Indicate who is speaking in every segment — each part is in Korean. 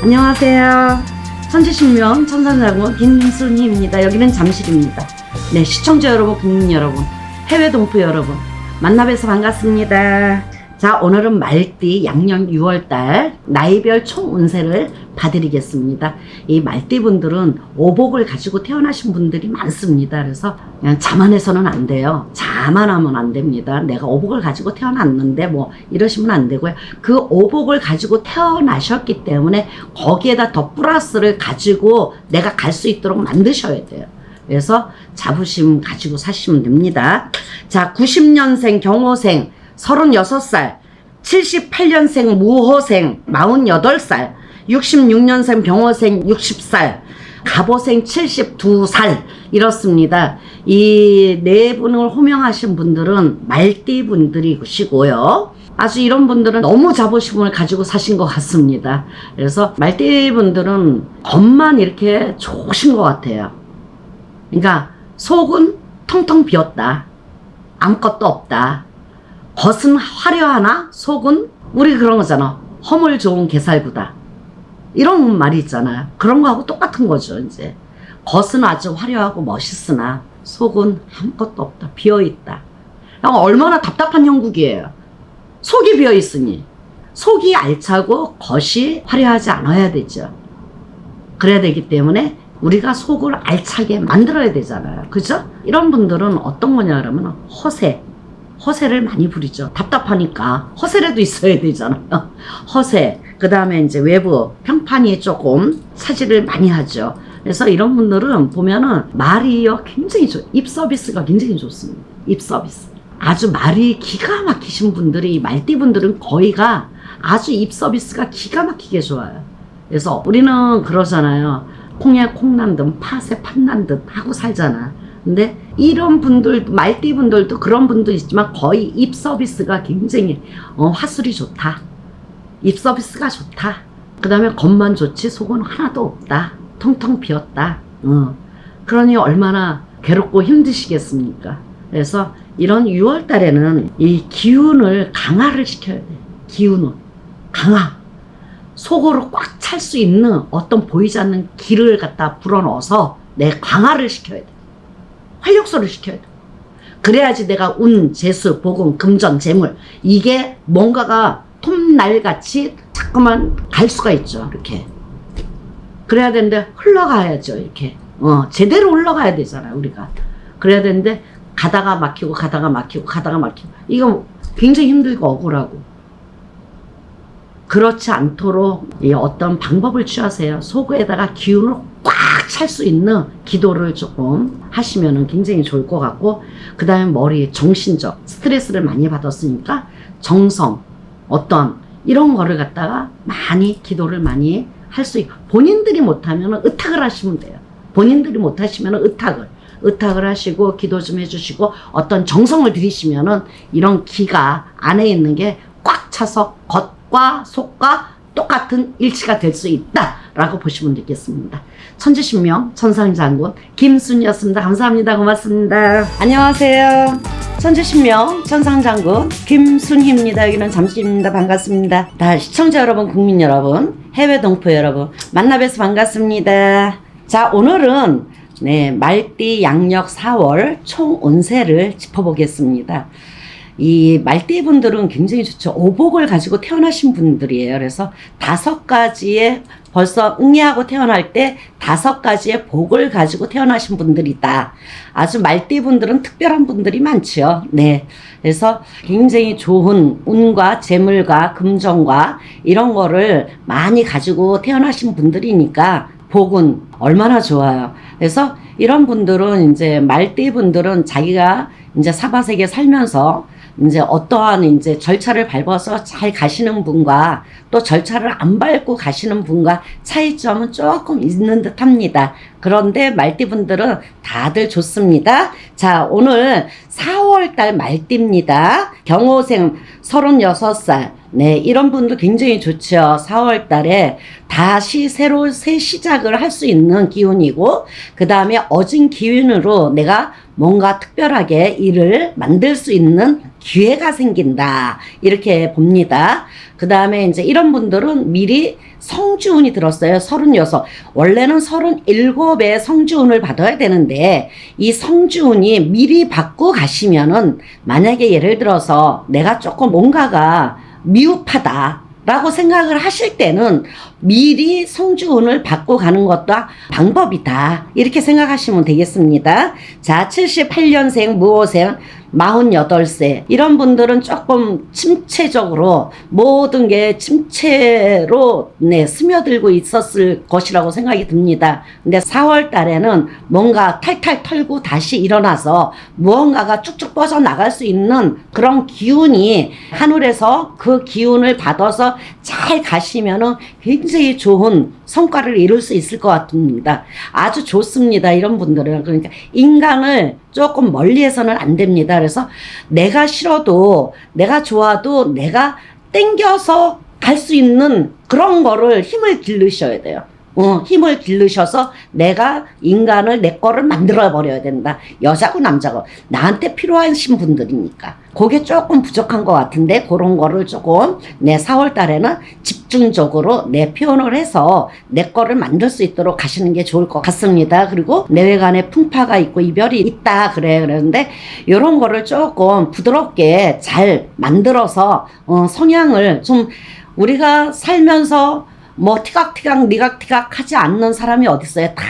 Speaker 1: 안녕하세요. 천지신명 천산자군 김순희입니다. 여기는 잠실입니다. 네, 시청자 여러분, 국민 여러분, 해외 동포 여러분, 만나뵈서 반갑습니다. 자, 오늘은 말띠 양력 6월달 나이별 총 운세를 봐드리겠습니다. 이 말띠 분들은 오복을 가지고 태어나신 분들이 많습니다. 그래서 그냥 자만해서는 안 돼요. 자만하면 안 됩니다. 내가 오복을 가지고 태어났는데 뭐 이러시면 안 되고요. 그 오복을 가지고 태어나셨기 때문에 거기에다 더 플러스를 가지고 내가 갈 수 있도록 만드셔야 돼요. 그래서 자부심 가지고 사시면 됩니다. 자, 90년생 경호생 36살, 78년생 무호생 48살, 66년생 병호생 60살, 갑오생 72살 이렇습니다. 이 네 분을 호명하신 분들은 말띠 분들이시고요. 아주 이런 분들은 너무 자부심을 가지고 사신 것 같습니다. 그래서 말띠 분들은 겉만 이렇게 좋으신 것 같아요. 그러니까 속은 텅텅 비었다. 아무것도 없다. 겉은 화려하나 속은 우리 그런 거잖아. 허물 좋은 개살구다. 이런 말이 있잖아요. 그런 거하고 똑같은 거죠, 이제. 겉은 아주 화려하고 멋있으나 속은 아무것도 없다. 비어 있다. 얼마나 답답한 형국이에요. 속이 비어 있으니 속이 알차고 겉이 화려하지 않아야 되죠. 그래야 되기 때문에 우리가 속을 알차게 만들어야 되잖아요. 그죠? 이런 분들은 어떤 거냐 그러면 허세. 허세를 많이 부리죠. 답답하니까 허세라도 있어야 되잖아요. 허세. 그 다음에 이제 외부 평판이 조금 차지를 많이 하죠. 그래서 이런 분들은 보면은 말이요 굉장히 좋, 입 서비스가 굉장히 좋습니다. 입 서비스. 아주 말이 기가 막히신 분들이 이 말띠 분들은 거의가 아주 입 서비스가 기가 막히게 좋아요. 그래서 우리는 그러잖아요. 콩에 콩난 듯 팥에 팥난 듯 하고 살잖아. 근데 이런 분들 말띠 분들도 그런 분도 있지만 거의 입 서비스가 굉장히 어, 화술이 좋다. 입 서비스가 좋다. 그 다음에 겉만 좋지 속은 하나도 없다. 텅텅 비었다. 어. 그러니 얼마나 괴롭고 힘드시겠습니까? 그래서 이런 6월 달에는 이 기운을 강화를 시켜야 돼. 기운을. 강화. 속으로 꽉 찰 수 있는 어떤 보이지 않는 길을 갖다 불어넣어서 내 강화를 시켜야 돼. 활력소를 시켜야 돼. 그래야지 내가 운, 재수, 복음, 금전, 재물 이게 뭔가가 톱날같이 자꾸만 갈 수가 있죠. 이렇게. 그래야 되는데 흘러가야죠. 이렇게. 어, 제대로 흘러가야 되잖아요. 우리가. 그래야 되는데 가다가 막히고 가다가 막히고 가다가 막히고 이거 굉장히 힘들고 억울하고 그렇지 않도록 이 어떤 방법을 취하세요. 속에다가 기운을 꽉 찰수 있는 기도를 조금 하시면 굉장히 좋을 것 같고, 그 다음에 머리, 정신적, 스트레스를 많이 받았으니까 정성, 어떤 이런 거를 갖다가 많이 기도를 많이 할 수 있고, 본인들이 못하면 의탁을 하시면 돼요. 본인들이 못하시면 의탁을. 의탁을 하시고 기도 좀 해주시고 어떤 정성을 들이시면은 이런 기가 안에 있는 게 꽉 차서 겉과 속과 똑같은 일치가 될 수 있다라고 보시면 되겠습니다. 천지신명 천상장군 김순이었습니다. 감사합니다. 고맙습니다. 안녕하세요. 천지신명 천상장군 김순희입니다. 여기는 잠시입니다. 반갑습니다. 다 시청자 여러분, 국민 여러분, 해외 동포 여러분 만나뵈서 반갑습니다. 자 오늘은 네 말띠 양력 4월 총 운세를 짚어보겠습니다. 이 말띠 분들은 굉장히 좋죠. 오복을 가지고 태어나신 분들이에요. 그래서 다섯 가지의 벌써 응애하고 태어날 때 다섯 가지의 복을 가지고 태어나신 분들이다. 아주 말띠 분들은 특별한 분들이 많죠. 네. 그래서 굉장히 좋은 운과 재물과 금전과 이런 거를 많이 가지고 태어나신 분들이니까 복은 얼마나 좋아요. 그래서 이런 분들은 이제 말띠 분들은 자기가 이제 사바세계 살면서 이제 어떠한 이제 절차를 밟아서 잘 가시는 분과 또 절차를 안 밟고 가시는 분과 차이점은 조금 있는 듯 합니다. 그런데 말띠분들은 다들 좋습니다. 자, 오늘 4월달 말띠입니다. 경호생 36살. 네, 이런 분도 굉장히 좋죠. 4월 달에 다시 새로 새 시작을 할 수 있는 기운이고, 그 다음에 어진 기운으로 내가 뭔가 특별하게 일을 만들 수 있는 기회가 생긴다. 이렇게 봅니다. 그 다음에 이제 이런 분들은 미리 성주운이 들었어요. 36. 원래는 37의 성주운을 받아야 되는데 이 성주운이 미리 받고 가시면은 만약에 예를 들어서 내가 조금 뭔가가 미흡하다. 라고 생각을 하실 때는 미리 성주운을 받고 가는 것도 방법이다. 이렇게 생각하시면 되겠습니다. 자, 78년생 무호생 48세. 이런 분들은 조금 침체적으로 모든 게 침체로 네, 스며들고 있었을 것이라고 생각이 듭니다. 근데 4월 달에는 뭔가 탈탈 털고 다시 일어나서 무언가가 쭉쭉 뻗어 나갈 수 있는 그런 기운이 하늘에서 그 기운을 받아서 잘 가시면은 굉장히 좋은 성과를 이룰 수 있을 것 같습니다. 아주 좋습니다. 이런 분들은. 그러니까 인간을 조금 멀리해서는 안 됩니다. 그래서 내가 싫어도 내가 좋아도 내가 땡겨서 갈 수 있는 그런 거를 힘을 기르셔야 돼요. 어, 힘을 기르셔서 내가 인간을 내 거를 만들어 버려야 된다. 여자고 남자고 나한테 필요하신 분들이니까. 그게 조금 부족한 것 같은데 그런 거를 조금 내 4월 달에는 집 중적으로 내 표현을 해서 내 거를 만들 수 있도록 가시는 게 좋을 것 같습니다. 그리고 내외간에 풍파가 있고 이별이 있다 그래 그러는데 이런 거를 조금 부드럽게 잘 만들어서 어, 성향을 좀 우리가 살면서 뭐 티각티각 니각티각 하지 않는 사람이 어딨어요. 다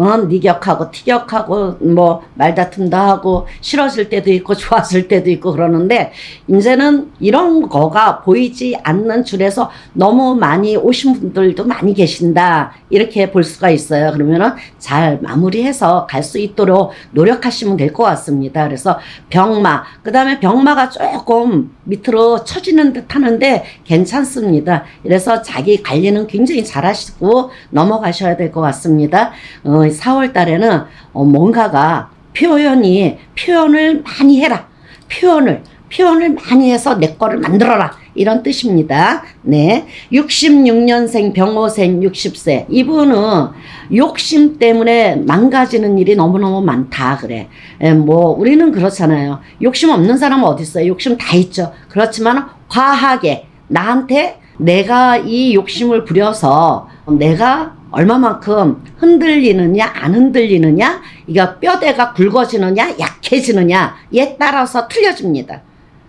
Speaker 1: 어, 니격하고 티격하고 뭐 말다툼도 하고 싫어질 때도 있고 좋아질 때도 있고 그러는데 이제는 이런 거가 보이지 않는 줄에서 너무 많이 오신 분들도 많이 계신다 이렇게 볼 수가 있어요. 그러면은 잘 마무리해서 갈 수 있도록 노력하시면 될 것 같습니다. 그래서 병마 그 다음에 병마가 조금 밑으로 처지는 듯 하는데 괜찮습니다. 그래서 자기 관리는 굉장히 잘하시고 넘어가셔야 될 것 같습니다. 어, 4월 달에는 어, 뭔가가 표현이 표현을 많이 해라. 표현을 표현을 많이 해서 내 거를 만들어라. 이런 뜻입니다. 네. 66년생 병호생 60세. 이분은 욕심 때문에 망가지는 일이 너무너무 많다. 그래. 에, 뭐, 우리는 그렇잖아요. 욕심 없는 사람은 어딨어요? 욕심 다 있죠. 그렇지만 과하게 나한테 내가 이 욕심을 부려서 내가 얼마만큼 흔들리느냐, 안 흔들리느냐, 이거 뼈대가 굵어지느냐, 약해지느냐에 따라서 틀려집니다.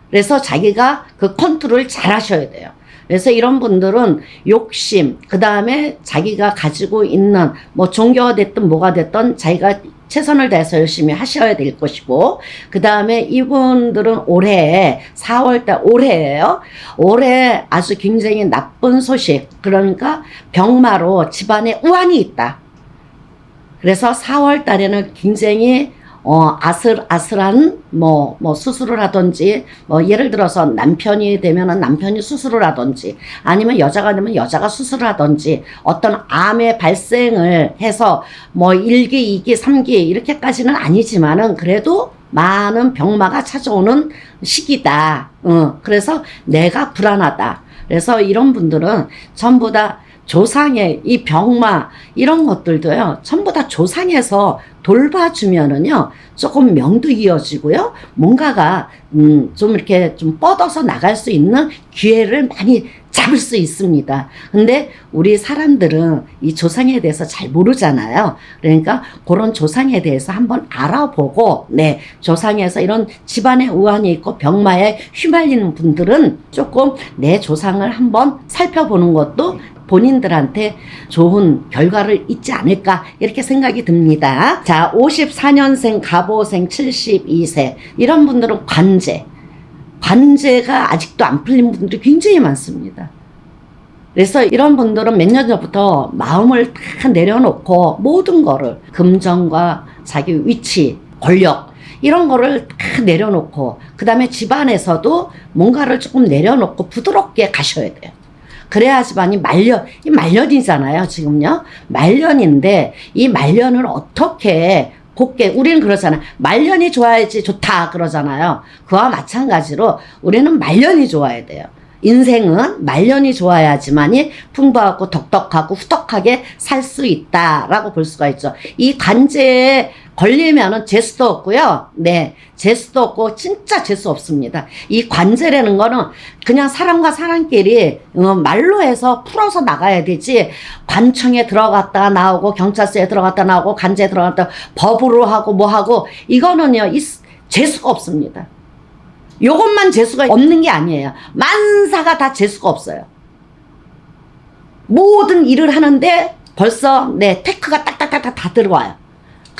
Speaker 1: 그래서 자기가 그 컨트롤 잘 하셔야 돼요. 그래서 이런 분들은 욕심, 그 다음에 자기가 가지고 있는 뭐 종교가 됐든 뭐가 됐든 자기가 최선을 다해서 열심히 하셔야 될 것이고, 그 다음에 이분들은 올해, 4월달, 올해예요 올해 아주 굉장히 나쁜 소식, 그러니까 병마로 집안에 우환이 있다. 그래서 4월 달에는 굉장히 어, 아슬아슬한, 뭐, 뭐, 수술을 하든지, 뭐, 예를 들어서 남편이 되면은 남편이 수술을 하든지, 아니면 여자가 되면 여자가 수술을 하든지, 어떤 암의 발생을 해서, 뭐, 1기, 2기, 3기, 이렇게까지는 아니지만은, 그래도 많은 병마가 찾아오는 시기다. 어, 그래서 내가 불안하다. 그래서 이런 분들은 전부 다 조상의 이 병마 이런 것들도요 전부 다 조상에서 돌봐주면은요 조금 명도 이어지고요 뭔가가 음, 좀 이렇게 좀 뻗어서 나갈 수 있는 기회를 많이 잡을 수 있습니다. 근데 우리 사람들은 이 조상에 대해서 잘 모르잖아요. 그러니까 그런 조상에 대해서 한번 알아보고, 네, 조상에서 이런 집안에 우환이 있고 병마에 휘말리는 분들은 조금 내 조상을 한번 살펴보는 것도 본인들한테 좋은 결과를 있지 않을까 이렇게 생각이 듭니다. 자, 54년생 가보생 72세 이런 분들은 관제 관제가 아직도 안 풀린 분들이 굉장히 많습니다. 그래서 이런 분들은 몇 년 전부터 마음을 다 내려놓고 모든 거를 금전과 자기 위치, 권력 이런 거를 다 내려놓고 그 다음에 집안에서도 뭔가를 조금 내려놓고 부드럽게 가셔야 돼요. 그래야지만이 말년, 이 말년이잖아요, 지금요. 말년인데, 이 말년을 어떻게 곱게, 우리는 그러잖아요. 말년이 좋아야지 좋다, 그러잖아요. 그와 마찬가지로 우리는 말년이 좋아야 돼요. 인생은 말년이 좋아야지만이 풍부하고 덕덕하고 후덕하게 살 수 있다라고 볼 수가 있죠. 이 관제의 걸리면은 재수도 없고요. 네. 재수도 없고 진짜 재수 없습니다. 이 관제라는 거는 그냥 사람과 사람끼리 어, 말로 해서 풀어서 나가야 되지 관청에 들어갔다 나오고 경찰서에 들어갔다 나오고 관제에 들어갔다 법으로 하고 뭐 하고 이거는요. 이 재수가 없습니다. 요것만 재수가 없는 게 아니에요. 만사가 다 재수가 없어요. 모든 일을 하는데 벌써 네 테크가 딱딱딱딱 다 들어와요.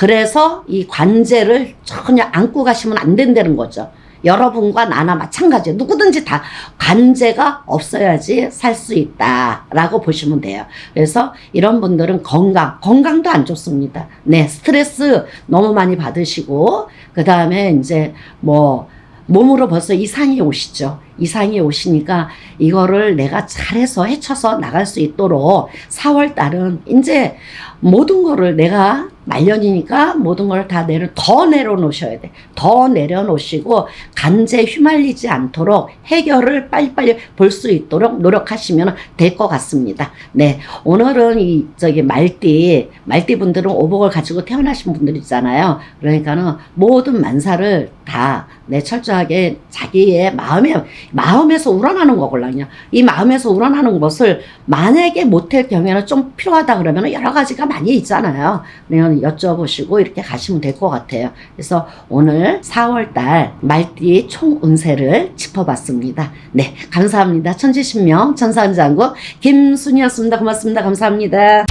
Speaker 1: 그래서 이 관제를 전혀 안고 가시면 안 된다는 거죠. 여러분과 나나 마찬가지예요. 누구든지 다 관제가 없어야지 살 수 있다라고 보시면 돼요. 그래서 이런 분들은 건강, 건강도 안 좋습니다. 네, 스트레스 너무 많이 받으시고 그 다음에 이제 뭐 몸으로 벌써 이상이 오시죠. 이상이 오시니까 이거를 내가 잘해서 헤쳐서 나갈 수 있도록 4월 달은 이제 모든 거를 내가 말년이니까 모든 걸 다 내려 더 내려놓으셔야 돼. 더 내려놓으시고 간제 휘말리지 않도록 해결을 빨리빨리 볼 수 있도록 노력하시면 될 것 같습니다. 네, 오늘은 이 저기 말띠 말띠 분들은 오복을 가지고 태어나신 분들 있잖아요. 그러니까는 모든 만사를 다 내 철저하게 자기의 마음에 마음에서 우러나는 거걸랑요. 이 마음에서 우러나는 것을 만약에 못할 경우에는 좀 필요하다 그러면 여러 가지가 많이 있잖아요. 그냥 여쭤보시고 이렇게 가시면 될 것 같아요. 그래서 오늘 4월달 말띠 총 운세를 짚어봤습니다. 네, 감사합니다. 천지신명 천사한장구 김순이었습니다. 고맙습니다. 감사합니다.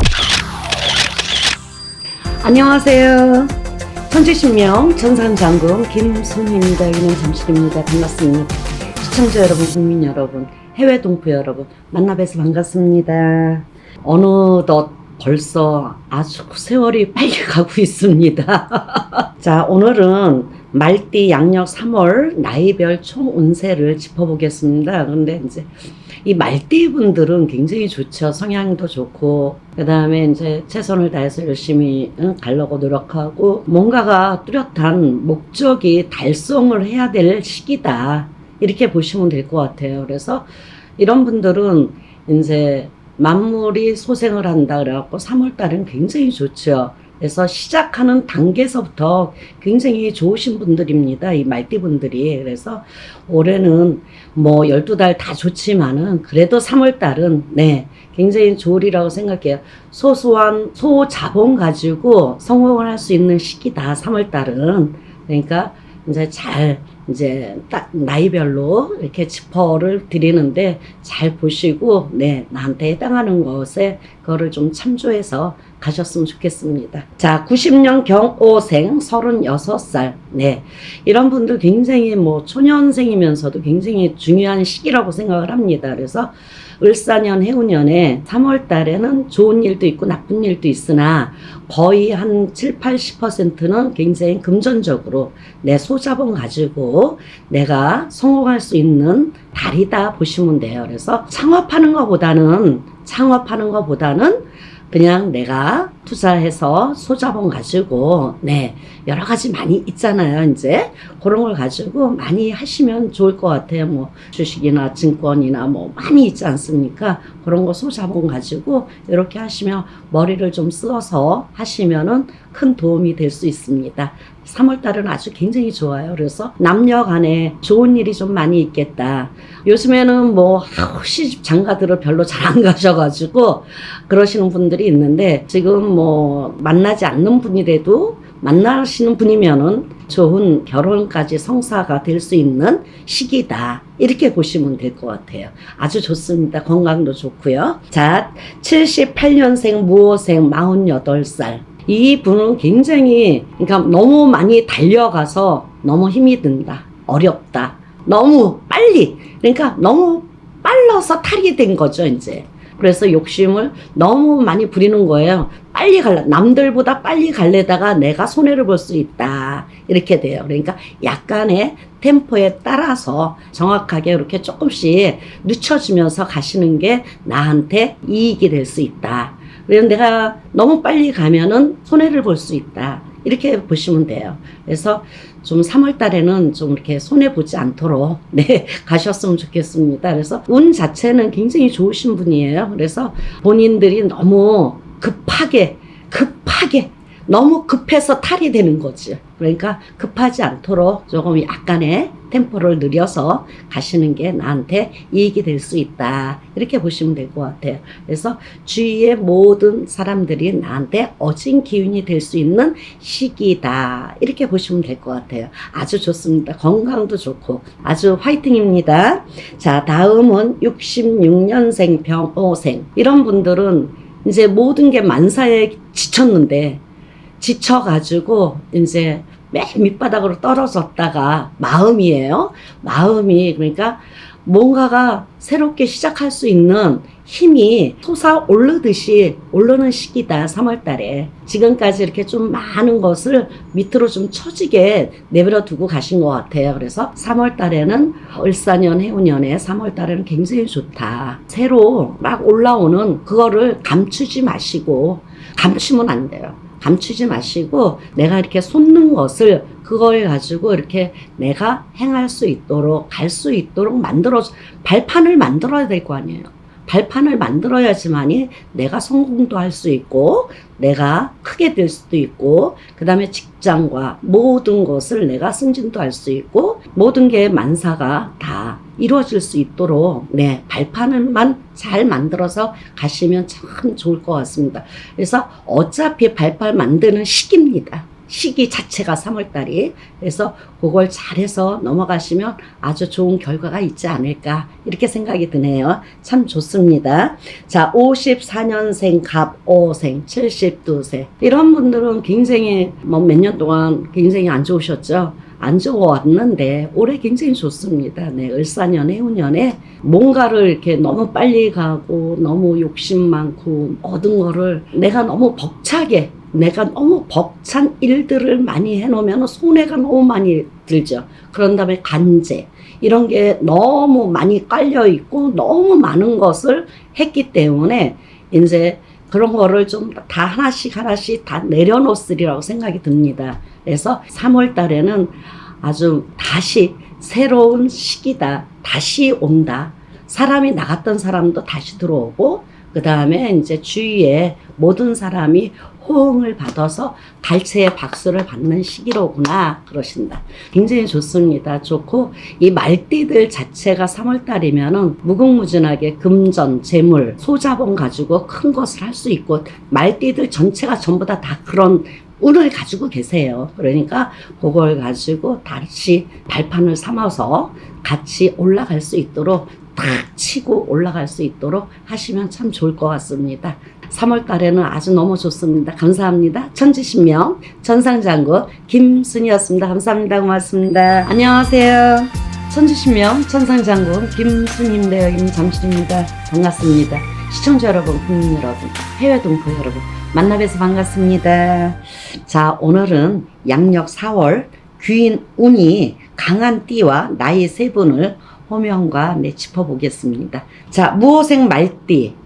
Speaker 1: 안녕하세요. 천지신명 천상장군 김순희입니다. 여기는 잠실입니다. 반갑습니다. 시청자 여러분, 국민 여러분, 해외 동포 여러분, 만나뵈서 반갑습니다. 어느덧 벌써 아주 세월이 빨리 가고 있습니다. 자, 오늘은 말띠 양력 3월 나이별 총 운세를 짚어보겠습니다. 근데 이제 이 말띠 분들은 굉장히 좋죠. 성향도 좋고, 그 다음에 이제 최선을 다해서 열심히 응, 가려고 노력하고, 뭔가가 뚜렷한 목적이 달성을 해야 될 시기다. 이렇게 보시면 될 것 같아요. 그래서 이런 분들은 이제 만물이 소생을 한다 그래갖고 3월달은 굉장히 좋죠. 그래서 시작하는 단계에서부터 굉장히 좋으신 분들입니다. 이 말띠 분들이. 그래서 올해는 뭐 12달 다 좋지만은 그래도 3월달은 네, 굉장히 좋으리라고 생각해요. 소소한 소자본 가지고 성공을 할 수 있는 시기다. 3월달은. 그러니까 이제 잘 이제 딱 나이별로 이렇게 지퍼를 드리는데 잘 보시고 네 나한테 해당하는 것에 그거를 좀 참조해서 가셨으면 좋겠습니다. 자, 90년 경오생 36살. 네. 이런 분들 굉장히 뭐 초년생이면서도 굉장히 중요한 시기라고 생각을 합니다. 그래서 을사년 해운년에 3월 달에는 좋은 일도 있고 나쁜 일도 있으나 거의 한 7, 80%는 굉장히 금전적으로 내 소자본 가지고 내가 성공할 수 있는 달이다 보시면 돼요. 그래서 창업하는 것보다는 창업하는 것보다는 그냥 내가 투자해서 소자본 가지고 네 여러 가지 많이 있잖아요 이제. 그런 걸 가지고 많이 하시면 좋을 것 같아요. 뭐 주식이나 증권이나 뭐 많이 있지 않습니까? 그런 거 소자본 가지고 이렇게 하시면 머리를 좀 쓰어서 하시면은 큰 도움이 될 수 있습니다. 3월 달은 아주 굉장히 좋아요. 그래서 남녀 간에 좋은 일이 좀 많이 있겠다. 요즘에는 뭐 시집 장가들을 별로 잘 안 가셔가지고 그러시는 분들이 있는데 지금 뭐 만나지 않는 분이라도 만나시는 분이면은 좋은 결혼까지 성사가 될 수 있는 시기다. 이렇게 보시면 될 것 같아요. 아주 좋습니다. 건강도 좋고요. 자, 78년생 무호생 48살. 이 분은 굉장히 그러니까 너무 많이 달려가서 너무 힘이 든다. 어렵다. 너무 빨리. 그러니까 너무 빨라서 탈이 된 거죠, 이제. 그래서 욕심을 너무 많이 부리는 거예요. 빨리 갈래. 남들보다 빨리 갈래다가 내가 손해를 볼 수 있다. 이렇게 돼요. 그러니까 약간의 템포에 따라서 정확하게 이렇게 조금씩 늦춰지면서 가시는 게 나한테 이익이 될 수 있다. 그래서 내가 너무 빨리 가면은 손해를 볼 수 있다. 이렇게 보시면 돼요. 그래서 좀 3월 달에는 좀 이렇게 손해 보지 않도록 네 가셨으면 좋겠습니다. 그래서 운 자체는 굉장히 좋으신 분이에요. 그래서 본인들이 너무 급하게 급하게 너무 급해서 탈이 되는 거지. 그러니까 급하지 않도록 조금 약간의 템포를 늘려서 가시는 게 나한테 이익이 될 수 있다. 이렇게 보시면 될 것 같아요. 그래서 주위의 모든 사람들이 나한테 어진 기운이 될 수 있는 시기다. 이렇게 보시면 될 것 같아요. 아주 좋습니다. 건강도 좋고 아주 화이팅입니다. 자, 다음은 66년생 병호생. 이런 분들은 이제 모든 게 만사에 지쳤는데 지쳐가지고 이제 맨 밑바닥으로 떨어졌다가 마음이에요. 마음이 그러니까 뭔가가 새롭게 시작할 수 있는 힘이 솟아 오르듯이 오르는 시기다. 3월 달에. 지금까지 이렇게 좀 많은 것을 밑으로 좀 처지게 내버려 두고 가신 것 같아요. 그래서 3월 달에는 을사년 해운년에 3월 달에는 굉장히 좋다. 새로 막 올라오는 그거를 감추지 마시고 감추면 안 돼요. 감추지 마시고 내가 이렇게 쏟는 것을 그걸 가지고 이렇게 내가 행할 수 있도록 갈 수 있도록 만들어 발판을 만들어야 될 거 아니에요. 발판을 만들어야지만이 내가 성공도 할 수 있고 내가 크게 될 수도 있고 그 다음에 직장과 모든 것을 내가 승진도 할 수 있고 모든 게 만사가 다 이루어질 수 있도록 네 발판을만 잘 만들어서 가시면 참 좋을 것 같습니다. 그래서 어차피 발판 만드는 시기입니다. 시기 자체가 3월달이 그래서 그걸 잘해서 넘어가시면 아주 좋은 결과가 있지 않을까 이렇게 생각이 드네요. 참 좋습니다. 자, 54년생 갑오생 72세 이런 분들은 굉장히 뭐 몇 년 동안 굉장히 안 좋으셨죠. 안 좋았는데 올해 굉장히 좋습니다. 네, 을사년 해운년에 뭔가를 이렇게 너무 빨리 가고 너무 욕심 많고 모든 거를 내가 너무 벅차게 내가 너무 벅찬 일들을 많이 해놓으면 손해가 너무 많이 들죠. 그런 다음에 간제 이런 게 너무 많이 깔려 있고 너무 많은 것을 했기 때문에 이제 그런 거를 좀 다 하나씩 하나씩 다 내려놓으리라고 생각이 듭니다. 그래서 3월 달에는 아주 다시 새로운 시기다. 다시 온다. 사람이 나갔던 사람도 다시 들어오고, 그 다음에 이제 주위에 모든 사람이 호응을 받아서 달채의 박수를 받는 시기로구나. 그러신다. 굉장히 좋습니다. 좋고, 이 말띠들 자체가 3월달이면은 무궁무진하게 금전, 재물, 소자본 가지고 큰 것을 할 수 있고, 말띠들 전체가 전부 다 다 그런 운을 가지고 계세요. 그러니까 그걸 가지고 다시 발판을 삼아서 같이 올라갈 수 있도록 탁 치고 올라갈 수 있도록 하시면 참 좋을 것 같습니다. 3월 달에는 아주 너무 좋습니다. 감사합니다. 천지신명 천상장구 김순이었습니다. 감사합니다. 고맙습니다. 안녕하세요. 천지신명 천상장군 김순입니다. 여기는 잠실입니다. 반갑습니다. 시청자 여러분, 국민 여러분, 해외 동포 여러분, 만나뵈서 반갑습니다. 자, 오늘은 양력 4월 귀인 운이 강한 띠와 나이 세 분을 호명과 네, 짚어보겠습니다. 자, 무호생 말띠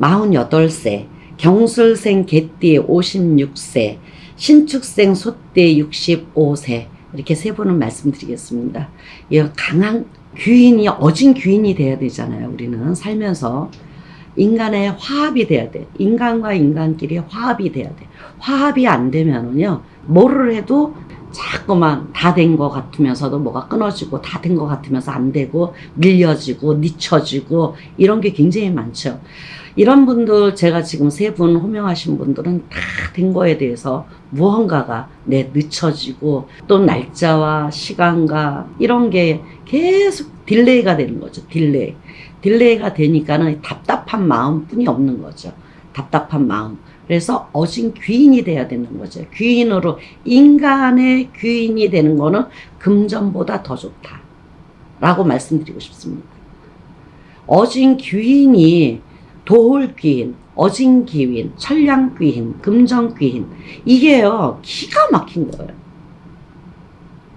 Speaker 1: 48세, 경술생 개띠 56세, 신축생 소띠 65세, 이렇게 세 분을 말씀드리겠습니다. 이 강한 귀인이 어진 귀인이 돼야 되잖아요. 우리는 살면서 인간의 화합이 돼야 돼. 인간과 인간끼리 화합이 돼야 돼. 화합이 안 되면은요, 뭐를 해도 자꾸만 다 된 것 같으면서도 뭐가 끊어지고 다 된 것 같으면서 안 되고 밀려지고 늦춰지고 이런 게 굉장히 많죠. 이런 분들 제가 지금 세 분 호명하신 분들은 다 된 거에 대해서 무언가가 내 늦춰지고 또 날짜와 시간과 이런 게 계속 딜레이가 되는 거죠. 딜레이. 딜레이가 되니까는 답답한 마음뿐이 없는 거죠. 답답한 마음. 그래서 어진 귀인이 돼야 되는 거죠. 귀인으로 인간의 귀인이 되는 거는 금전보다 더 좋다. 라고 말씀드리고 싶습니다. 어진 귀인이 도울 귀인, 어진 귀인, 천량 귀인, 금전 귀인 이게요 기가 막힌 거예요.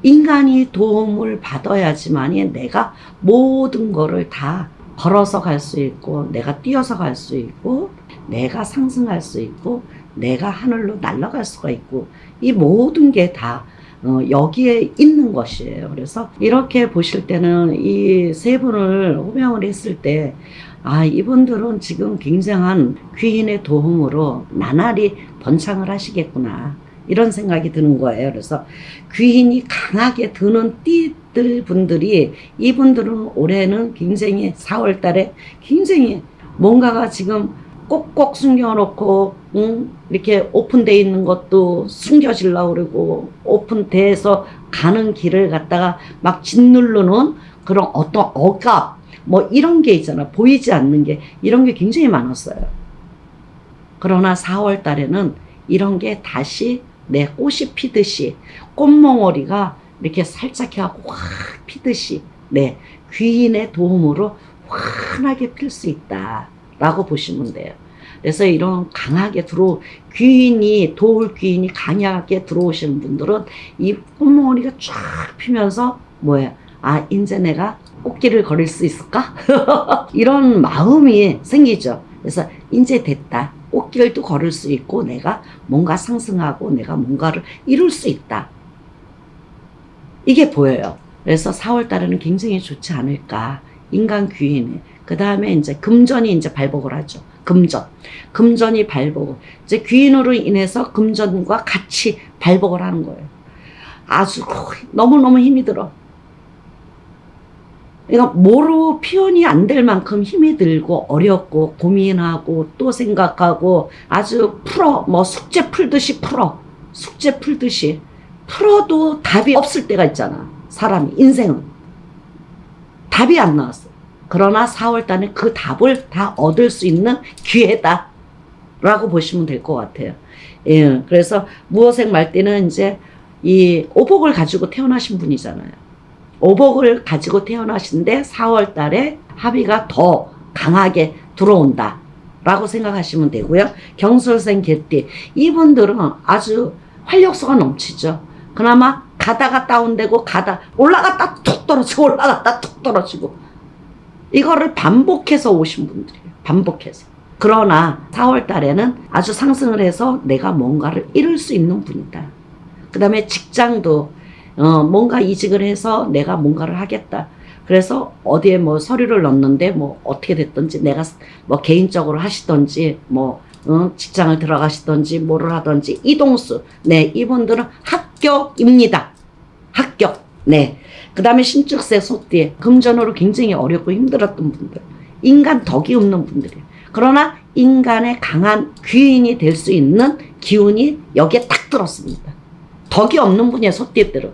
Speaker 1: 인간이 도움을 받아야지만이 내가 모든 거를 다 걸어서 갈 수 있고 내가 뛰어서 갈 수 있고 내가 상승할 수 있고 내가 하늘로 날아갈 수가 있고 이 모든 게다 어, 여기에 있는 것이에요. 그래서 이렇게 보실 때는 이 세 분을 호명을 했을 때 아, 이분들은 지금 굉장한 귀인의 도움으로 나날이 번창을 하시겠구나. 이런 생각이 드는 거예요. 그래서 귀인이 강하게 드는 띠들 분들이 이분들은 올해는 굉장히 4월 달에 굉장히 뭔가가 지금 꼭꼭 숨겨놓고 응? 이렇게 오픈돼 있는 것도 숨겨지려고 그러고 오픈돼서 가는 길을 갖다가 막 짓누르는 그런 어떤 억압 뭐 이런 게 있잖아 보이지 않는 게 이런 게 굉장히 많았어요. 그러나 4월 달에는 이런 게 다시 내 꽃이 피듯이 꽃몽오리가 이렇게 살짝 해갖고 확 피듯이 네 귀인의 도움으로 환하게 필 수 있다 라고 보시면 돼요. 그래서 이런 강하게 들어 귀인이 도울 귀인이 강하게 들어오시는 분들은 이 꽃몽오리가 쫙 피면서 뭐야 아 이제 내가 꽃길을 걸을 수 있을까 이런 마음이 생기죠. 그래서 이제 됐다. 꽃길도 걸을 수 있고 내가 뭔가 상승하고 내가 뭔가를 이룰 수 있다. 이게 보여요. 그래서 4월 달에는 굉장히 좋지 않을까. 인간 귀인에. 그 다음에 이제 금전이 이제 발복을 하죠. 금전. 금전이 발복. 이제 귀인으로 인해서 금전과 같이 발복을 하는 거예요. 아주 너무너무 힘이 들어. 그러니까 뭐로 표현이 안 될 만큼 힘이 들고 어렵고 고민하고 또 생각하고 아주 풀어 뭐 숙제 풀듯이 풀어 숙제 풀듯이 풀어도 답이 없을 때가 있잖아 사람이 인생은 답이 안 나왔어 그러나 4월 달에 그 답을 다 얻을 수 있는 기회다 라고 보시면 될 것 같아요 예 그래서 무어색 말띠는 이제 이 오복을 가지고 태어나신 분이잖아요 오복을 가지고 태어나신데 4월 달에 합의가 더 강하게 들어온다. 라고 생각하시면 되고요. 경술생 개띠. 이분들은 아주 활력소가 넘치죠. 그나마 가다가 다운되고 가다 올라갔다 툭 떨어지고 올라갔다 툭 떨어지고 이거를 반복해서 오신 분들이에요. 반복해서. 그러나 4월 달에는 아주 상승을 해서 내가 뭔가를 이룰 수 있는 분이다. 그 다음에 직장도 어, 뭔가 이직을 해서 내가 뭔가를 하겠다. 그래서 어디에 뭐 서류를 넣는데 뭐 어떻게 됐든지 내가 뭐 개인적으로 하시던지 뭐 어, 직장을 들어가시던지 뭐를 하던지 이동수 네 이분들은 합격입니다. 합격 네. 그 다음에 신축세 소띠 금전으로 굉장히 어렵고 힘들었던 분들 인간 덕이 없는 분들이에요. 그러나 인간의 강한 귀인이 될 수 있는 기운이 여기에 딱 들었습니다. 덕이 없는 분이에요 소띠들은.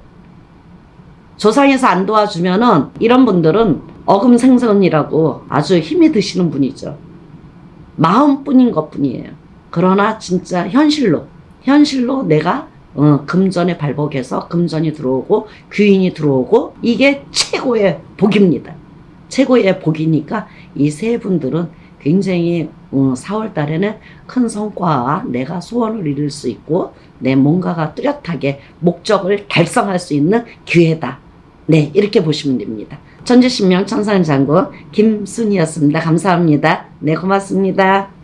Speaker 1: 조상에서 안 도와주면은 이런 분들은 어금생선이라고 아주 힘이 드시는 분이죠. 마음뿐인 것 뿐이에요. 그러나 진짜 현실로, 현실로 내가 어, 금전에 발복해서 금전이 들어오고 귀인이 들어오고 이게 최고의 복입니다. 최고의 복이니까 이 세 분들은 굉장히 어, 4월 달에는 큰 성과와 내가 소원을 이룰 수 있고 내 뭔가가 뚜렷하게 목적을 달성할 수 있는 기회다. 네, 이렇게 보시면 됩니다. 천재신명 천상장구 김순이었습니다. 감사합니다. 네, 고맙습니다.